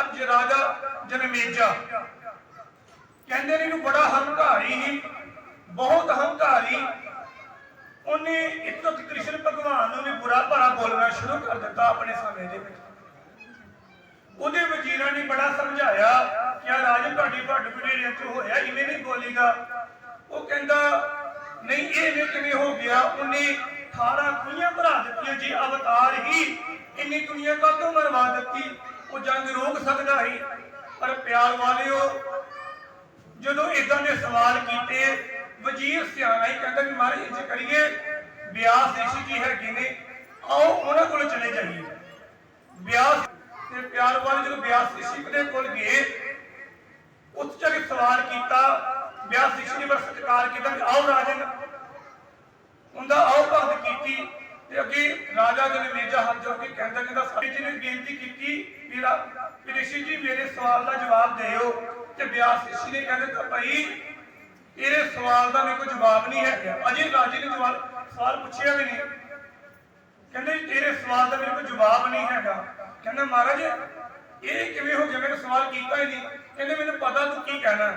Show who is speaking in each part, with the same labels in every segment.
Speaker 1: ਅੱਜ ਰਾਜਾ ਜਨਮੇਜਾ। ਕਹਿੰਦੇ ਨੇ ਇਹਨੂੰ ਬੜਾ ਹੰਕਾਰੀ ਸੀ ਬਹੁਤ ਹੰਕਾਰੀ। ਉਹਨੇ ਇੱਥੋਂ ਕ੍ਰਿਸ਼ਨ ਭਗਵਾਨ ਨੂੰ ਵੀ ਬੁਰਾ ਭਲਾ ਬੋਲਣਾ ਸ਼ੁਰੂ ਕਰ ਦਿੱਤਾ ਆਪਣੇ ਸਮੇਂ ਦੇ ਵਿੱਚ। ਉਹਦੇ ਵਜ਼ੀਰਾਂ ਨੇ ਬੜਾ ਸਮਝਾਇਆ ਕਿ ਆ ਰਾਜ ਤੁਹਾਡੀ ਵੱਡ ਵਡੇਰਿਆਂ ਚ ਹੋਇਆ, ਇਵੇਂ ਨਹੀਂ ਬੋਲੇਗਾ ਉਹ ਕਹਿੰਦਾ, ਨਹੀਂ, ਇਹ ਵੀ ਕਿਵੇਂ ਹੋ ਗਿਆ? ਉਹਨੇ 18 ਖੂਹੀਆਂ ਭਰਾ ਦਿੱਤੀਆਂ ਜੀ, ਅਵਤਾਰ ਹੀ। ਇੰਨੀ ਦੁਨੀਆ ਕਾ ਕਿਉਂ ਮਰਵਾ ਦਿੱਤੀ? ਉਹ ਜੰਗ ਰੋਕ ਸਕਦਾ ਹੀ ਪਰ ਪਿਆਰ ਵਾਲਿਓ, ਜਦੋਂ ਇਦਾਂ ਦੇ ਸਵਾਲ ਕੀਤੇ, ਵਜ਼ੀਰ ਸਿਆਣਾ ਹੀ ਕਹਿੰਦਾ ਵੀ ਮਹਾਰਾਜ ਇੰਜ ਕਰੀਏ ਬਿਆਸ ਰਿਸ਼ੀ ਜੀ ਹੈਗੇ ਨੇ ਆਓ, ਉਹਨਾਂ ਕੋਲ ਚਲੇ ਜਾਈਏ। ਬਿਆਸ ਤੇ ਪਿਆਰ ਵਾਲੇ ਜਦੋਂ ਬਿਆਸ ਰਿਸ਼ੀ ਦੇ ਕੋਲ ਗਏ, ਉੱਥੇ ਜਾ ਕੇ ਸਵਾਲ ਕੀਤਾ ਬਿਆਸ ਰਿਸ਼ੀ ਨੇ ਬਸ ਸਤਿਕਾਰ ਕੀਤਾ ਆਓ ਰਾਜਨ ਉਹਦਾ ਆਓ ਭਗਤ ਕੀਤਾ ਤੇ ਅੱਗੇ ਰਾਜਾ ਦੇ ਮੇਜਾ ਕੇ ਕਹਿੰਦਾ ਕਹਿੰਦਾ ਸਾਡੀ ਜੀ ਨੇ ਬੇਨਤੀ ਕੀਤੀ ਵੀ ਰਿਸ਼ੀ ਜੀ ਮੇਰੇ ਸਵਾਲ ਦਾ ਜਵਾਬ ਦਿਓ ਤੇ ਬਿਆਸ ਰਿਸ਼ੀ ਨੇ ਕਹਿੰਦੇ ਤਾਂ ਭਾਈ ਇਹਦੇ ਸਵਾਲ ਦਾ ਮੇਰੇ ਕੋਲ ਜਵਾਬ ਨਹੀਂ ਹੈ। ਅਜੇ ਰਾਜੇ ਨੇ ਜਵਾਬ ਸਵਾਲ ਪੁੱਛਿਆ ਵੀ ਨਹੀਂ। ਕਹਿੰਦੇ ਤੇਰੇ ਸਵਾਲ ਦਾ ਮੇਰੇ ਕੋਲ ਜਵਾਬ ਨਹੀਂ ਹੈਗਾ। ਕਹਿੰਦਾ, ਮਹਾਰਾਜ, ਇਹ ਕਿਵੇਂ ਹੋ ਗਿਆ? ਮੈਨੂੰ ਸਵਾਲ ਕੀਤਾ ਹੀ ਨਹੀਂ। ਕਹਿੰਦੇ, ਮੈਨੂੰ ਪਤਾ ਤੂੰ ਕੀ ਕਹਿਣਾ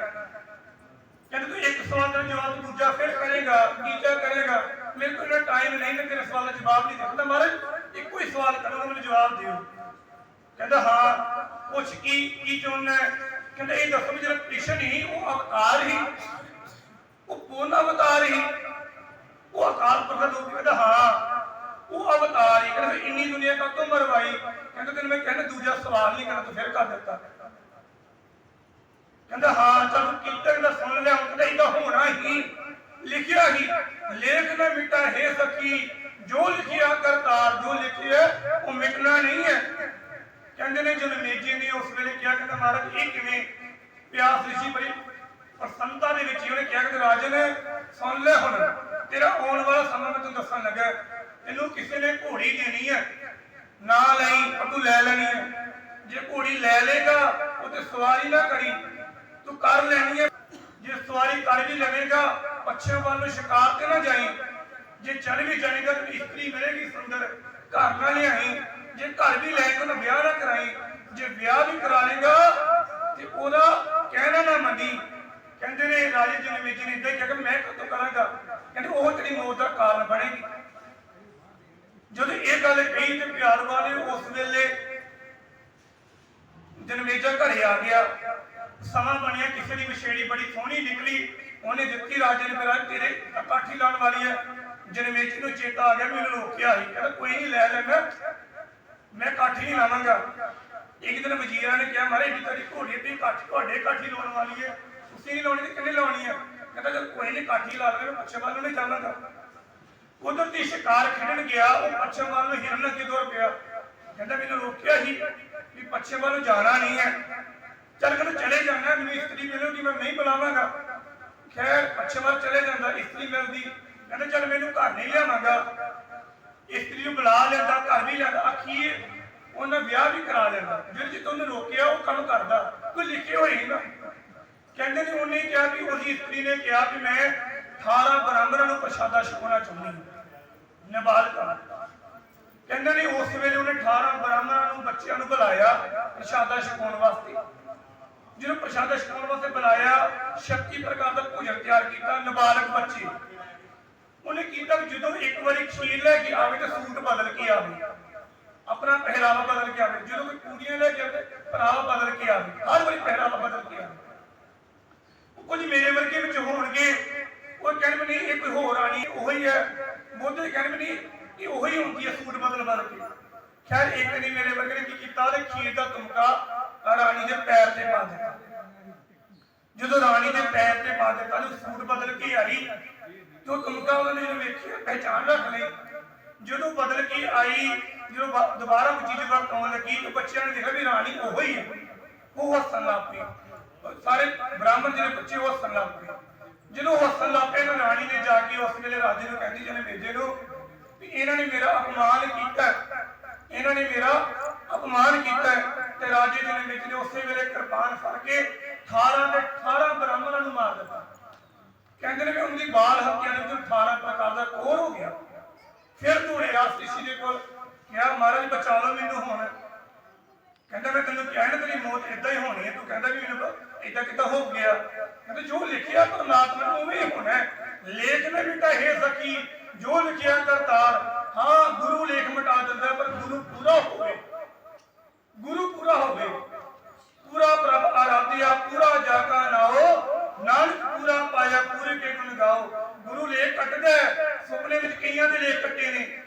Speaker 1: ਹੈ ਕਹਿੰਦੇ ਤੂੰ ਇੱਕ ਸਵਾਲ ਦਾ ਜਵਾਬ ਦੂਜਾ ਫਿਰ ਕਰੇਗਾ ਤੀਜਾ ਕਰੇਗਾ ਮੇਰੇ ਕੋਲ ਟਾਈਮ ਨਹੀਂ ਮੈਂ ਤੇਰੇ ਸਵਾਲ ਦਾ ਜਵਾਬ ਨਹੀਂ ਦੇ ਸਕਦਾ ਮਹਾਰਾਜ ਇੱਕੋ ਹੀ ਸਵਾਲ ਕਰੂੰਗਾ ਮੈਨੂੰ ਜਵਾਬ ਦਿਓ ਕਹਿੰਦਾ ਹਾਂ ਪੁੱਛ ਕੀ ਕੀ ਚਾਹੁੰਦਾ ਹੈ? ਕਹਿੰਦਾ ਇਹ ਦੱਸੋ ਵੀ ਜਿਹੜਾ ਕ੍ਰਿਸ਼ਨ ਹੀ ਉਹ ਅਵਤਾਰ ਹੀ ਉਹ ਪੂਰਨ ਅਵਤਾਰ ਹੀ ਉਹ ਅਕਾਲ ਪੁਰਖ ਰੂਪ ਕਹਿੰਦਾ ਹਾਂ ਉਹ ਅਵਤਾਰ ਹੀ ਕਹਿੰਦਾ ਫਿਰ ਇੰਨੀ ਦੁਨੀਆ ਕਾ ਤੋਂ ਮਰਵਾਈ ਕਹਿੰਦਾ ਤੈਨੂੰ ਮੈਂ ਕਹਿੰਦਾ ਦੂਜਾ ਸਵਾਲ ਨਹੀਂ ਕਰਨਾ ਤੂੰ ਫਿਰ ਕਰ ਦਿੱਤਾ ਕਹਿੰਦਾ ਹਾਂ ਚਲ ਤੂੰ ਕੀਰਤਨ ਦਾ ਸੁਣ ਲਿਆ ਕਹਿੰਦਾ ਇਹਦਾ ਹੋਣਾ ਹੀ ਲਿਖਿਆ ਹੀ ਲੇਖ ਨਾ ਮਿਟਾ ਹੈ ਸਕੀ ਜੋ ਲਿਖਿਆ ਕਰਤਾਰ ਜੋ ਲਿਖਿਆ ਉਹ ਮਿਟਣਾ ਨਹੀਂ ਹੈ ਕਹਿੰਦੇ ਨੇ ਜਦੋਂ ਮੇਜੀ ਨੇ ਉਸ ਵੇਲੇ ਕਿਹਾ ਕਹਿੰਦਾ ਮਹਾਰਾਜ ਇਹ ਕਿਵੇਂ ਪਿਆਸ ਰਿਸ਼ੀ ਬੜੀ ਪ੍ਰਸੰਨਤਾ ਦੇ ਵਿੱਚ ਹੀ ਉਹਨੇ ਕਿਹਾ ਕਿ ਰਾਜਨ ਸੁਣ ਲੈ ਹੁਣ। ਤੇਰਾ ਆਉਣ ਵਾਲਾ ਸਮਾਂ ਮੈਂ ਤੈਨੂੰ ਦੱਸਣ ਲੱਗਾ। ਤੈਨੂੰ ਕਿਸੇ ਨੇ ਘੋੜੀ ਦੇਣੀ ਹੈ ਨਾ ਲਈ, ਪਰ ਤੂੰ ਲੈ ਲੈਣੀ ਹੈ ਜੇ ਘੋੜੀ ਲੈ ਲੇਗਾ ਉਹ ਤੇ ਸਵਾਰੀ ਨਾ ਕਰੀ। ਤੂੰ ਕਰ ਲੈਣੀ ਹੈ ਜੇ ਸਵਾਰੀ ਕਰ ਵੀ ਲਵੇਗਾ, ਪੱਛਮ ਵੱਲ ਨੂੰ ਸ਼ਿਕਾਰ ਤੇ ਨਾ ਜਾਈ। ਜੇ ਚੜ ਵੀ ਜਾਏਗਾ ਤਾਂ ਇਸਤਰੀ ਮਿਲੇਗੀ ਸੁੰਦਰ। ਘਰ ਨਾ ਲਿਆਈ। ਜੇ ਘਰ ਵੀ ਲੈ ਕੇ ਨਾ ਵਿਆਹ ਨਾ ਕਰਾਈ। ਜੇ ਵਿਆਹ ਵੀ ਕਰਾ ਲੇਗਾ ਤੇ ਉਹਦਾ ਕਹਿਣਾ ਨਾ ਮੰਨੀ। ਕਹਿੰਦੇ ਨੇ, ਰਾਜੇ ਜੀ ਨੇ ਵਿੱਚ ਨੇ, ਇਦਾਂ ਕਿਹਾ ਮੈਂ ਕਦੋਂ ਕਰਾਂਗਾ ਕਹਿੰਦੇ ਉਹ ਤੇਰੀ ਮੌਤ ਦਾ ਕਾਰਨ ਬਣੇਗੀ। ਜਦੋਂ ਇਹ ਗੱਲ ਕਹੀ ਤੇ ਪਿਆਰ ਵਾਲੇ ਉਸ ਵੇਲੇ ਜਨਮੇਜਾ ਘਰੇ ਆ ਗਿਆ। ਸਮਾਂ ਬਣਿਆ, ਕਿਸੇ ਦੀ ਵਿਛੇੜੀ ਬੜੀ ਸੋਹਣੀ ਨਿਕਲੀ। ਉਹਨੇ ਦਿੱਤੀ, ਰਾਜੇ ਨੇ ਮੇਰਾ ਤੇਰੇ ਕਾਠੀ ਲਾਉਣ ਵਾਲੀ ਹੈ। ਜਨਮੇਜੇ ਨੂੰ ਚੇਤਾ ਆ ਗਿਆ ਮੈਨੂੰ ਰੋਕਿਆ ਸੀ। ਕਹਿੰਦਾ, ਕੋਈ ਨਹੀਂ, ਲੈ ਲੈਣਾ ਮੈਂ। ਕਾਠੀ ਨਹੀਂ ਲਾਵਾਂਗਾ। ਇੱਕ ਦਿਨ ਵਜ਼ੀਰਾਂ ਨੇ ਕਿਹਾ ਮਾਰੇ ਜੀ ਤੇਰੀ ਘੋੜੀ ਦੀ ਕਾਠੀ ਤੁਹਾਡੇ ਕਾਠੀ ਲਾਉਣ ਵਾਲੀ ਹੈ। ਤੁਸੀਂ ਲਾਉਣੀ ਤੇ ਕਿੰਨੇ ਲਾਉਣੀ ਹੈ ਕਹਿੰਦਾ ਜਦ ਕੋਈ ਨਹੀਂ ਕਾਠੀ ਲਾ ਲਵੇ ਪੱਛਮ ਵੱਲ ਨੂੰ ਨਹੀਂ ਜਾਵਾਂਗਾ। ਕੁਦਰਤੀ ਸ਼ਿਕਾਰ ਖੇਡਣ ਗਿਆ, ਉਹ ਪੱਛਮ ਵੱਲ ਨੂੰ ਹਿਰਨ ਅੱਗੇ ਦੌੜ ਪਿਆ ਕਹਿੰਦਾ ਮੈਨੂੰ ਰੋਕਿਆ ਹੀ ਵੀ ਪੱਛਮ ਵੱਲ ਜਾਣਾ ਨਹੀਂ ਹੈ। ਚੱਲ ਕਹਿੰਦਾ ਚਲੇ ਜਾਣਾ ਮੈਨੂੰ ਇਸਤਰੀ ਮਿਲੂਗੀ, ਮੈਂ ਨਹੀਂ ਬੁਲਾਵਾਂਗਾ। ਖੈਰ ਪੱਛਮ ਵੱਲ ਚਲੇ ਜਾਂਦਾ, ਇਸਤਰੀ ਮਿਲਦੀ। ਕਹਿੰਦਾ ਚੱਲ ਮੈਨੂੰ ਘਰ ਨਹੀਂ ਲਿਆਵਾਂਗਾ। ਇਸਤਰੀ ਨੂੰ ਬੁਲਾ ਲੈਂਦਾ, ਘਰ ਵੀ ਲੈਂਦਾ ਅਖੀਰ ਉਹਨਾਂ ਵਿਆਹ ਵੀ ਕਰਾ ਲੈਂਦਾ। ਜਿਹੜੇ ਜਿੱਤ ਉਹਨੇ ਰੋਕਿਆ, ਉਹ ਕੰਮ ਕਰਦਾ। ਕੋਈ ਲਿਖੇ ਹੋਏ ਨਹੀਂ ਨਾ। ਕਹਿੰਦੇ ਨੇ ਉਹਨੇ ਕਿਹਾ ਕਿ ਉਹਦੀ ਇਸਤਰੀ ਨੇ ਕਿਹਾ ਕਿ ਮੈਂ 18 ਬ੍ਰਾਹਮਣਾਂ ਨੂੰ ਪ੍ਰਸ਼ਾਦਾ ਛਕਾਉਣਾ ਚਾਹੁੰਦੀ ਹਾਂ। ਨਾਬਾਲਗ ਕਹਿੰਦੇ ਨੇ ਉਸ ਵੇਲੇ ਉਹਨੇ 18 ਬ੍ਰਾਹਮਣਾਂ ਨੂੰ ਬੱਚਿਆਂ ਨੂੰ ਬੁਲਾਇਆ ਪ੍ਰਸ਼ਾਦਾ ਛਕਾਉਣ ਵਾਸਤੇ। ਜਿਹਨੂੰ ਪ੍ਰਸ਼ਾਦਾ ਛਕਾਉਣ ਵਾਸਤੇ ਬੁਲਾਇਆ 36 ਪ੍ਰਕਾਰ ਦਾ ਭੋਜਨ ਤਿਆਰ ਕੀਤਾ ਨਾਬਾਲਗ ਬੱਚੇ। ਉਹਨੇ ਕੀਤਾ ਕਿ ਜਦੋਂ ਇੱਕ ਵਾਰੀ ਖੀਰ ਲੈ ਕੇ ਆਵੇ ਤਾਂ ਸੂਟ ਬਦਲ ਕੇ ਆਵੇ। ਆਪਣਾ ਪਹਿਰਾਵਾ ਬਦਲ ਕੇ ਆਵੇ। ਜਦੋਂ ਕੋਈ ਕੁੜੀਆਂ ਲੈ ਕੇ ਆਵੇ ਪਹਿਰਾਵਾ ਬਦਲ ਕੇ ਆਵੇ। ਹਰ ਵਾਰੀ ਪਹਿਰਾਵਾ ਬਦਲ ਕੁਝ ਮੇਰੇ ਵਰਗੇ ਵਿੱਚ ਹੋਣਗੇ। ਉਹ ਕਹਿੰਦੇ ਨਹੀਂ, ਇਹ ਕੋਈ ਹੋਰ ਆਣੀ ਉਹੀ ਹੈ। ਬੋਧੇ ਕਹਿੰਦੇ ਨਹੀਂ ਇਹ ਉਹੀ ਹੁੰਦੀ ਹੈ ਸੂਟ ਬਦਲ ਬਦਲ ਕੇ। ਖੈਰ, ਇੱਕ ਨੇ ਮੇਰੇ ਵਰਗੇ ਨੇ ਕੀ ਕੀਤਾ? ਉਹਦੇ ਖੀਰ ਦਾ ਤੁਮਕਾ ਰਾਣੀ ਦੇ ਪੈਰ ਤੇ ਪਾ ਦਿੱਤਾ। ਜਦੋਂ ਰਾਣੀ ਦੇ ਪੈਰ ਤੇ ਪਾ ਦਿੱਤਾ ਉਹ ਸੂਟ ਬਦਲ ਕੇ ਆਈ ਜੋ ਤੁਮਕਾ ਉਹਨੇ ਵੇਖਿਆ ਪਹਿਚਾਨ ਰੱਖ ਲਈ। ਜਦੋਂ ਬਦਲ ਕੇ ਆਈ, ਜਦੋਂ ਦੁਬਾਰਾ ਉਹ ਚੀਜ਼ ਵਰਤਾਉਣ ਲੱਗੀ, ਤਾਂ ਬੱਚਿਆਂ ਨੇ ਦੇਖਿਆ ਵੀ ਰਾਣੀ ਉਹੋ ਹੈ। ਉਹ ਹੱਸਣ ਲੱਗ ਪਈ। ਸਾਰੇ ਬ੍ਰਾਹਮਣ ਜਿਹੜੇ ਬੱਚੇ ਉਹ ਹੱਸਣ ਲੱਗ ਪਏ। ਜਦੋਂ ਉਹ ਹੱਸਣ ਲੱਗ ਪਏ ਤਾਂ ਰਾਣੀ ਨੇ ਜਾ ਕੇ ਉਸ ਵੇਲੇ ਰਾਜੇ ਨੂੰ ਕਹਿੰਦੀ ਜਿਹਨੇ ਮੇਜੇ ਨੂੰ, ਵੀ ਇਹਨਾਂ ਨੇ ਮੇਰਾ ਅਪਮਾਨ ਕੀਤਾ। ਇਹਨਾਂ ਨੇ ਮੇਰਾ ਅਪਮਾਨ ਕੀਤਾ ਤੇ ਰਾਜੇ ਜੀ ਨੇ ਮੇਜੇ ਨੇ, ਉਸੇ ਵੇਲੇ ਕਿਰਪਾਨ ਫੜ ਕੇ 18 ਦੇ 18 ਬ੍ਰਾਹਮਣਾਂ ਨੂੰ ਮਾਰ ਦਿੱਤਾ। ਕਹਿੰਦੇ ਨੇ ਵੀ ਉਹਦੀ ਬਾਲ ਹੱਤਿਆ ਦੇ ਵਿੱਚ 18 ਪ੍ਰਕਾਰ ਦਾ ਕੋਰ ਹੋ ਗਿਆ। ਫਿਰ ਧੂੜੇ ਰਾਸ ਦੇ ਕੋਲ ਕਿਹਾ, ਮਹਾਰਾਜ, ਬਚਾ ਲਓ ਮੈਨੂੰ ਹੁਣ। ਕਹਿੰਦਾ, ਮੈਂ ਤੈਨੂੰ ਕਹਿਣ ਤੇਰੀ ਮੌਤ ਮੌਤ ਇਦਾਂ ਹੀ ਹੋਣੀ ਹੈ। ਤੂੰ ਕਹਿੰਦਾ ਵੀ ਮੈਨੂੰ ਇਦਾਂ ਕਿਤਾ ਹੋ ਗਿਆ? ਕਹਿੰਦੇ ਜੋ ਲਿਖਿਆ ਪਰਮਾਤਮਾ ਨੇ ਉਵੇਂ ਹੋਣਾ ਲੇਖ ਨੇ ਵੀ ਕਹੇ ਸਕੀ ਜੋ ਲਿਖਿਆ ਕਰਤਾਰ ਹਾਂ ਗੁਰੂ ਲੇਖ ਮਿਟਾ ਦਿੰਦਾ ਪਰ ਗੁਰੂ ਪੂਰਾ ਹੋਵੇ। ਗੁਰੂ ਪੂਰਾ ਹੋਵੇ। ਪੂਰਾ ਪ੍ਰਭ ਆਰਾਧਿਆ ਪੂਰਾ ਜਾਗਾ ਨਾਓ ਨਾਨਕ ਪੂਰਾ ਪਾਇਆ ਪੂਰੇ ਕੇ ਗੁਣ ਗਾਓ। ਗੁਰੂ ਲੇਖ ਕੱਟਦਾ ਹੈ, ਸੁਪਨੇ ਵਿੱਚ ਕਈਆਂ ਦੇ ਲੇਖ ਕੱਟੇ ਨੇ।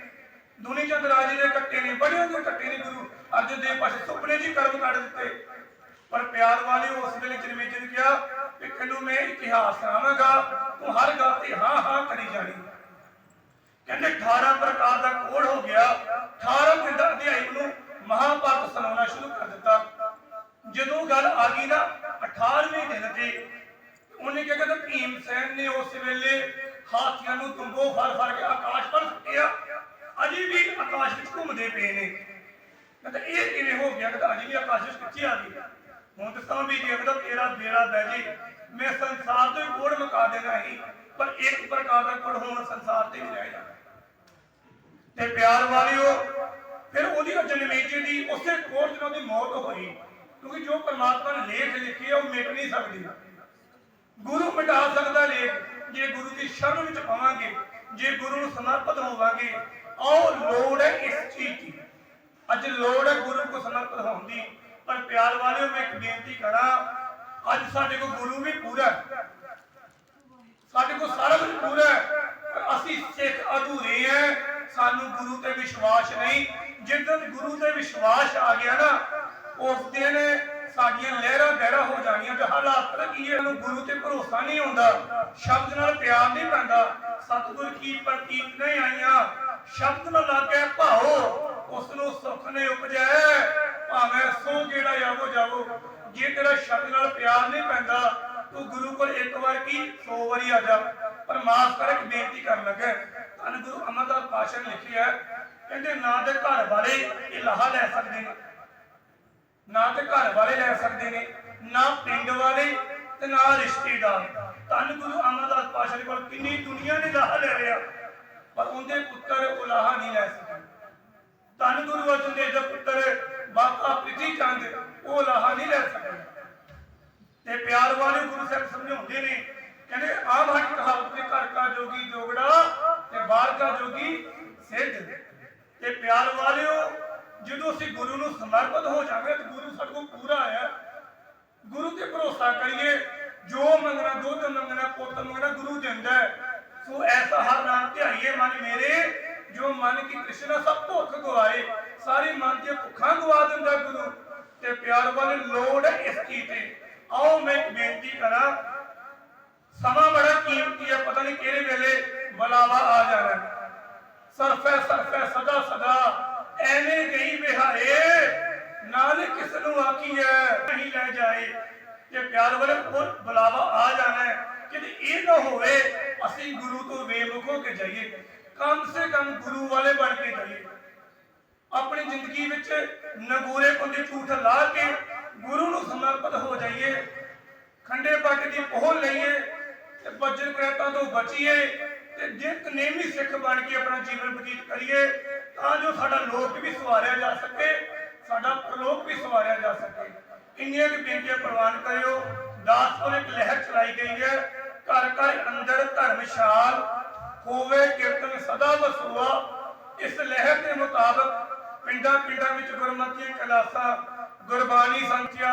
Speaker 1: ਦੁਨੀ ਚੰਦ ਰਾਜੇ ਦੇ ਕੱਟੇ ਨੇ ਬੜਿਆਂ ਦੇ ਕੱਟੇ ਨੇ ਗੁਰੂ। ਅਰਜਨ ਦੇਵ ਪਾਸ਼ਾ ਸੁਪਨੇ ਚ ਕਰਮ ਕੱਢ ਦਿੱਤੇ। ਪਰ ਪਿਆਰ ਵਾਲੇ ਉਸ ਵੇਲੇ ਜਨਮੇਜਨ ਨੇ ਕਿਹਾ ਕਿ ਤੈਨੂੰ ਮੈਂ ਇਤਿਹਾਸ ਸੁਣਾਵਾਂਗਾ, ਤੂੰ ਹਰ ਗੱਲ ਤੇ ਹਾਂ ਹਾਂ ਕਰੀ ਜਾਣੀ। ਕਹਿੰਦੇ 18 ਪ੍ਰਕਾਰ ਦਾ ਕੋਡ ਹੋ ਗਿਆ। 18 ਦਿਨ ਅਧਿਆਇ ਨੂੰ ਮਹਾਭਾਰਤ ਸੁਣਾਉਣਾ ਸ਼ੁਰੂ ਕਰ ਦਿੱਤਾ। ਜਦੋਂ ਗੱਲ ਆ ਗਈ ਨਾ 18ਵੇਂ ਦਿਨ ਤੇ, ਉਹਨੇ ਕਿਹਾ ਕਿ ਭੀਮ ਸੈਨ ਨੇ ਉਸ ਵੇਲੇ ਹਾਥੀਆਂ ਨੂੰ ਤੁੰਬੋ ਫੜ ਫੜ ਕੇ ਆਕਾਸ਼ ਪਰ ਸੁੱਟਿਆ ਅਜੇ ਵੀ ਆਕਾਸ਼ ਵਿੱਚ ਘੁੰਮਦੇ ਪਏ ਨੇ। ਕਹਿੰਦਾ ਇਹ ਕਿਵੇਂ ਹੋ ਗਿਆ? ਕਹਿੰਦਾ ਅਜੇ ਵੀ ਆਕਾਸ਼ ਵਿੱਚ ਕਿੱਥੇ ਆ ਗਈ ਹੁਣ ਤਾਂ ਤਾਂ ਵੀ ਦੇਖਦਾ ਤੇਰਾ ਬੇੜਾ ਬਹਿ ਮੈਂ ਸੰਸਾਰ ਤੋਂ ਕੋੜ ਮੁਕਾ ਦੇਣਾ ਹੀ ਪਰ ਇੱਕ ਪ੍ਰਕਾਰ ਦਾ ਕੋੜ ਹੁਣ ਸੰਸਾਰ ਤੇ ਵੀ ਰਹਿ ਜਾਣਾ। ਤੇ ਪਿਆਰ ਵਾਲਿਓ ਫਿਰ ਉਹਦੀ ਜਨਮੇਜੇ ਦੀ ਉਸੇ ਕੋੜ ਜਦੋਂ ਦੀ ਮੌਤ ਹੋਈ ਕਿਉਂਕਿ ਜੋ ਪਰਮਾਤਮਾ ਨੇ ਲੇਖ ਲਿਖੀ ਆ, ਉਹ ਮਿਟ ਨਹੀਂ ਸਕਦੀ। ਗੁਰੂ ਮਿਟਾ ਸਕਦਾ ਲੇਖ ਜੇ ਗੁਰੂ ਦੀ ਸ਼ਰਨ ਵਿੱਚ ਪਾਵਾਂਗੇ ਜੇ ਗੁਰੂ ਨੂੰ ਸਮਰਪਿਤ ਹੋਵਾਂਗੇ ਆਓ ਲੋੜ ਹੈ ਇਸ ਚੀਜ਼ ਦੀ। ਅੱਜ ਲੋੜ ਹੈ ਗੁਰੂ ਕੋ ਸਮਰਪਿਤ ਹੋਣ ਦੀ। ਪਰ ਪਿਆਰ ਵਾਲਿਓ, ਮੈਂ ਇੱਕ ਬੇਨਤੀ ਕਰਾਂ, ਅੱਜ ਸਾਡੇ ਕੋਲ ਗੁਰੂ ਵੀ ਪੂਰਾ ਸਾਡੇ ਕੋਲ ਸਾਰਾ ਕੁਝ ਪੂਰਾ ਅਸੀਂ ਸਿੱਖ ਅਧੂਰੇ ਹੈ, ਸਾਨੂੰ ਗੁਰੂ ਤੇ ਵਿਸ਼ਵਾਸ ਨਹੀਂ। ਜਿੱਦਨ ਗੁਰੂ ਤੇ ਵਿਸ਼ਵਾਸ ਆ ਗਿਆ ਨਾ, ਉਸ ਦਿਨ ਸਾਡੀਆਂ ਲਹਿਰਾਂ ਗਹਿਰਾ ਹੋ ਜਾਣੀਆਂ ਤੇ ਹਾਲਾਤ ਕੀ ਹੈ ਨੂੰ ਗੁਰੂ ਤੇ ਭਰੋਸਾ ਨਹੀਂ ਹੁੰਦਾ, ਸ਼ਬਦ ਨਾਲ ਪਿਆਰ ਨਹੀਂ ਪੈਂਦਾ ਸਤਿਗੁਰ ਕੀ ਪ੍ਰਤੀਤ ਨਹੀਂ ਆਈਆਂ, ਸ਼ਬਦ ਨਾਲ ਲੱਗਿਆ ਭਾਓ ਉਸ ਨੂੰ ਸੁੱਖ ਨੇ ਉਪਜੈ ਭਾਵੇਂ ਸੋ ਜਿਹੜਾ ਆਵੋ ਜਾਵੋ, ਜੇ ਤੇਰਾ ਸ਼ਬਦ ਨਾਲ ਪਿਆਰ ਨਹੀਂ ਪੈਂਦਾ, ਤੂੰ ਗੁਰੂ ਕੋਲ ਇੱਕ ਵਾਰ ਕੀ 100 ਵਾਰੀ ਆ ਜਾ। ਪਰ ਮਾਫ ਕਰ, ਇੱਕ ਬੇਨਤੀ ਕਰਨ ਲੱਗਾ। ਧੰਨ ਗੁਰੂ ਅਮਰਦਾਸ ਪਾਸ਼ਾ ਨੇ ਲਿਖਿਆ ਕਹਿੰਦੇ, ਨਾ ਤੇ ਘਰ ਵਾਲੇ ਇਹ ਲੈ ਸਕਦੇ ਨੇ। ਨਾ ਤੇ ਘਰ ਵਾਲੇ ਲੈ ਸਕਦੇ ਨੇ, ਨਾ ਪਿੰਡ ਵਾਲੇ ਤੇ ਨਾ ਰਿਸ਼ਤੇਦਾਰ। ਧੰਨ ਗੁਰੂ ਅਮਰਦਾਸ ਪਾਸ਼ਾ ਦੇ ਕੋਲ ਕਿੰਨੀ ਦੁਨੀਆ ਨੇ ਲਾਹਾ ਲੈ ਲਿਆ ਪਰ ਉਹਦੇ ਪੁੱਤਰ ਉਹ ਲਾਹਾ ਨਹੀਂ ਲੈ ਸਕੇ। ਧੰਨ ਗੁਰੂ ਅਰਜਨ ਦੇਵ ਦਾ ਪੁੱਤਰ ਬਾਬਾ ਪ੍ਰਿਥੀ ਚੰਦ ਉਹ ਲਾਹਾ ਨਹੀਂ ਲੈ ਸਕੇ ਤੇ ਪਿਆਰ ਵਾਲੇ ਗੁਰੂ ਸਾਹਿਬ ਸਮਝਾਉਂਦੇ ਨੇ, ਕਹਿੰਦੇ, ਆਹ ਹਟ ਕਹਾਵਤ ਨੇ, ਘਰ ਕਾ ਜੋਗੀ ਜੋਗੜਾ ਤੇ ਬਾਹਰ ਕਾ ਜੋਗੀ ਸਿੱਧ। ਤੇ ਪਿਆਰ ਵਾਲਿਓ, ਜਦੋਂ ਅਸੀਂ ਗੁਰੂ ਨੂੰ ਸਮਰਪਿਤ ਹੋ ਜਾਵਾਂਗੇ, ਤੇ ਗੁਰੂ ਸਾਡੇ ਕੋਲ ਪੂਰਾ ਹੈ। ਗੁਰੂ ਤੇ ਭਰੋਸਾ ਕਰੀਏ, ਜੋ ਮੰਗਣਾ, ਦੁੱਧ ਮੰਗਣਾ, ਪੁੱਤ ਮੰਗਣਾ, ਗੁਰੂ ਦਿੰਦਾ ਸੋ ਐਸਾ ਹਰ ਨਾਮ ਧਿਆਈਏ, ਮਨ ਮੇਰੇ, ਜੋ ਮਨ ਕੀ ਕ੍ਰਿਸ਼ਨ ਸਭ ਭੁੱਖ ਗਵਾਏ। ਸਾਰੀ ਮਨ ਦੀਆਂ ਭੁੱਖਾਂ ਗਵਾ ਦਿੰਦਾ ਗੁਰੂ ਤੇ ਪਿਆਰ ਵਾਲੇ ਲੋੜ ਇਸ ਚੀਜ਼ ਤੇ। ਆਓ ਮੈਂ ਇੱਕ ਬੇਨਤੀ ਕਰਾਂ, ਸਮਾਂ ਬੜਾ ਕੀਮਤੀ ਹੈ, ਪਤਾ ਨਹੀਂ ਕਿਹੜੇ ਵੇਲੇ ਬੁਲਾਵਾ ਆ ਜਾਣਾ। ਹੈ। ਸਰਫੈ, ਸਦਾ ਸਦਾ, ਐਵੇਂ ਗਈ ਬਿਹਾਏ ਨਾਨਕ ਕਿਸ ਨੂੰ ਆਖੀਐ, ਨਹੀਂ ਲੈ ਜਾਏ। ਤੇ ਪਿਆਰ ਵਾਲੇ ਕੋਲ ਆ ਜਾਣਾ ਕਿ ਇਹ ਨਾ ਹੋਵੇ, ਅਸੀਂ ਗੁਰੂ ਤੋਂ ਬੇਮੁਖ ਹੋ ਕੇ ਜਾਈਏ। ਕਮ ਸੇ ਕਮ ਗੁਰੂ ਵਾਲੇ ਬਣ ਕੇ ਜਾਈਏ। ਜ਼ਿੰਦਗੀ ਵਿੱਚ ਨਗੂਰੇ ਕੁੰਡੇ ਝੂਠ ਲਾ ਕੇ ਗੁਰੂ ਨੂੰ ਸਮਰਪਿਤ ਹੋ ਜਾਈਏ, ਖੰਡੇ ਪੱਟ ਦੀ ਪੋਹ ਲਈਏ ਤੇ ਬੱਜਰ ਪ੍ਰੇਤਾਂ ਤੋਂ ਬਚੀਏ ਤੇ ਜਿਤ ਨੇਮੀ ਸਿੱਖ ਬਣ ਕੇ ਆਪਣਾ ਜੀਵਨ ਬਤੀਤ ਕਰੀਏ, ਤਾਂ ਜੋ ਸਾਡਾ ਲੋਕ ਵੀ ਸਵਾਰਿਆ ਜਾ ਸਕੇ, ਸਾਡਾ ਪ੍ਰਲੋਕ ਵੀ ਸਵਾਰਿਆ ਜਾ ਸਕੇ। ਇੰਨੀਆਂ ਵੀ ਬੇਨਤੀਆਂ ਪ੍ਰਵਾਨ ਕਰਿਓ ਦਾਸਪੁਰ ਇੱਕ ਲਹਿਰ ਚਲਾਈ ਗਈ ਹੈ, ਘਰ ਘਰ ਅੰਦਰ ਧਰਮਸ਼ਾਲ ਹੋਵੇ ਕੀਰਤਨ ਸਦਾ ਵਸੂਆ, ਇਸ ਲਹਿਰ ਦੇ ਮੁਤਾਬਕ ਪਿੰਡਾਂ ਪਿੰਡਾਂ ਵਿੱਚ ਗੁਰਮਤਿ ਕਲਾਸਾਂ, ਗੁਰਬਾਣੀ ਸੰਥਿਆ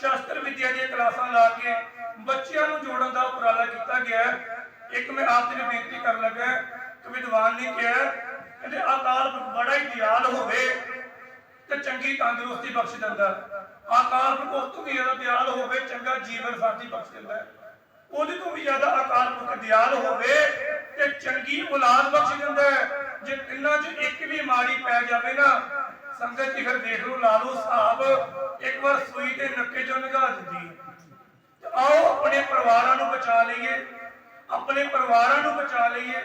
Speaker 1: ਸ਼ਾਸਤਰ ਵਿਦਿਆ ਦੀਆਂ ਕਲਾਸਾਂ ਲਾ ਕੇ ਬੱਚਿਆਂ ਨੂੰ ਜੋੜਨ ਦਾ ਉਪਰਾਲਾ ਕੀਤਾ ਗਿਆ ਇੱਕ ਮੈਂ ਆਪ ਜੀ ਨੂੰ ਬੇਨਤੀ ਕਰਨ ਲੱਗਾ ਕਿ ਵਿਦਵਾਨ ਨੇ ਕਿਹਾ ਕਹਿੰਦੇ ਆਕਾਰ ਬੜਾ ਹੀ ਦਿਆਲ ਹੋਵੇ ਤੇ ਚੰਗੀ ਤੰਦਰੁਸਤੀ ਬਖਸ਼ ਦਿੰਦਾ ਅਕਾਲ ਪੁਰਖ ਤੋਂ ਵੀ ਜ਼ਿਆਦਾ ਦਿਆਲ ਹੋਵੇ, ਚੰਗਾ ਜੀਵਨ ਸਾਥੀ ਬਖਸ਼ ਦਿੰਦਾ ਉਹਦੇ ਤੋਂ ਵੀ ਜ਼ਿਆਦਾ ਅਕਾਲ ਪੁਰਖ ਦਿਆਲ ਹੋਵੇ ਤੇ ਚੰਗੀ ਔਲਾਦ ਬਖਸ਼ ਦਿੰਦਾ ਹੈ। ਜੇ ਤਿੰਨਾਂ 'ਚ ਇੱਕ ਵੀ ਮਾੜੀ ਪੈ ਜਾਵੇ ਨਾ, ਸੰਗਤ ਜੀ ਫਿਰ ਦੇਖ ਲਓ ਲਾ ਲਓ ਹਿਸਾਬ ਇੱਕ ਵਾਰ ਸੂਈ ਤੇ ਨੱਕੇ 'ਚੋਂ ਨਿਗਾਹ ਦਿੱਤੀ ਆਓ, ਆਪਣੇ ਪਰਿਵਾਰਾਂ ਨੂੰ ਬਚਾ ਲਈਏ, ਆਪਣੇ ਪਰਿਵਾਰਾਂ ਨੂੰ ਬਚਾ ਲਈਏ।